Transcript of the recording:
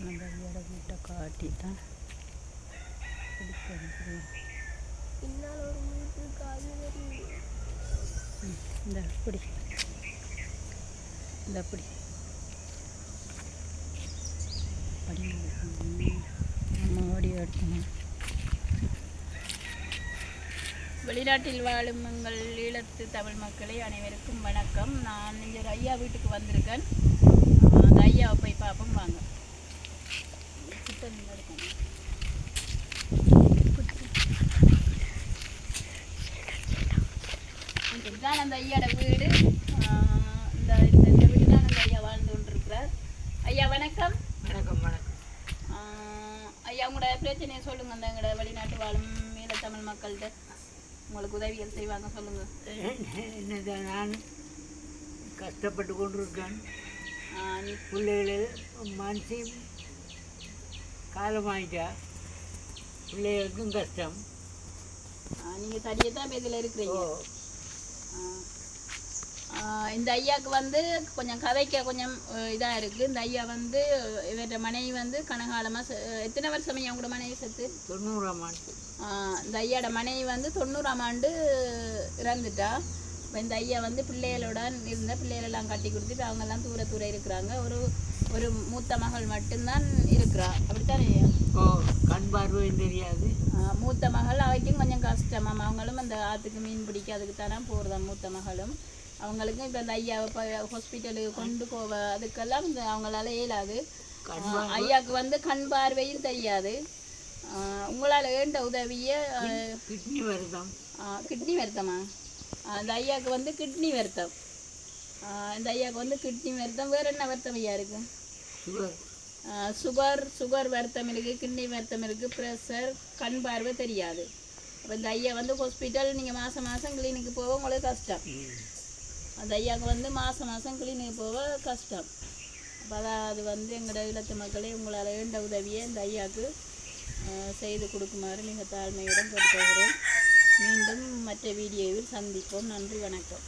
நம்ம ஐயோட வீட்டை காட்டி தான் இந்த பிடி இந்த பிடி படி நம்ம ஓடி எடுக்கணும் வெளிநாட்டில் வாழும் எங்கள் ஈழத்து தமிழ் மக்களே அனைவருக்கும் வணக்கம். நான் இங்கே ஐயா வீட்டுக்கு வந்திருக்கேன். அந்த ஐயாவை போய் பார்ப்போம் வாங்க. இதுதான் அந்த ஐயாட வீடு. இந்த இந்த வீடு தான் அந்த ஐயா வாழ்ந்து கொண்டிருக்கிறார். ஐயா வணக்கம். வணக்கம் வணக்கம். ஐயா உங்களோட பிரச்சனையை சொல்லுங்க. அந்த எங்களோட வெளிநாட்டு வாழும் ஈழத்தமிழ் மக்கள்கிட்ட உங்களுக்கு உதவிகள் செய்வாங்க சொல்லுங்க. என்னது நான் கஷ்டப்பட்டு கொண்டிருக்கேன். பிள்ளைகள் மனசு காலமாயிட்டா பிள்ளைகளுக்கும் கஷ்டம். ஆஹ் நீங்க தனியாக தான் இதில் இருக்கிறீங்க. இந்த ஐயாவுக்கு வந்து கொஞ்சம் கதைக்க கொஞ்சம் இதாக இருக்குது இந்த ஐயா வந்து இவரோட மனைவி வந்து கனகாலமாக எத்தனை வருஷம் ஐயா உங்களோட மனைவி செத்து? தொண்ணூறாம் ஆண்டு. இந்த ஐயாட மனைவி வந்து தொண்ணூறாம் ஆண்டு இறந்துட்டா. இப்ப இந்த ஐயா வந்து பிள்ளைகளோட இருந்த பிள்ளைகளெல்லாம் கட்டி கொடுத்துட்டு அவங்கெல்லாம் தூர தூர இருக்கிறாங்க. ஒரு ஒரு மூத்த மகள் மட்டும்தான் இருக்கிறா. அப்படித்தானே ஐயா? ஓ கண் பார்வையும் தெரியாது. மூத்த மகள் அவைக்கும் கொஞ்சம் கஷ்டமாம் அவங்களும் அந்த ஆற்றுக்கு மீன் பிடிக்கிறதுக்கு தானே போகிறதா மூத்த மகளும். அவங்களுக்கும் இப்போ இந்த ஐயாவை இப்போ ஹாஸ்பிட்டலுக்கு கொண்டு போவ அதுக்கெல்லாம் இந்த அவங்களால இயலாது. ஐயாவுக்கு வந்து கண் பார்வையும் தெரியாது. உங்களால் ஏண்ட உதவியை கிட்னி வருதம் கிட்னி வருத்தமா? இந்த ஐயாவுக்கு வந்து கிட்னி வருத்தம். இந்த ஐயாவுக்கு வந்து கிட்னி வருத்தம். வேற என்ன வருத்தம் ஐயா இருக்கு? சுகர். சுகர் சுகர் வருத்தம் இருக்கு கிட்னி வருத்தம் இருக்கு ப்ரெஷர் கண் பார்வை தெரியாது. இப்போ இந்த ஐயா வந்து ஹாஸ்பிட்டல் நீங்கள் மாதம் மாதம் கிளினிக்கு போக உங்களுக்கு கஷ்டம். அந்த ஐயாவுக்கு வந்து மாதம் மாதம் கிளினிக்கு போக கஷ்டம். அப்போ அதான் அது வந்து எங்களோட இல்லத்து மக்களே உங்களால் வேண்ட உதவியை இந்த ஐயாவுக்கு செய்து கொடுக்குமாறு மிக தாழ்மையுடன் கேட்டுக்கொள்கிறேன். மீண்டும் மற்ற வீடியோவில் சந்திப்போம். நன்றி வணக்கம்.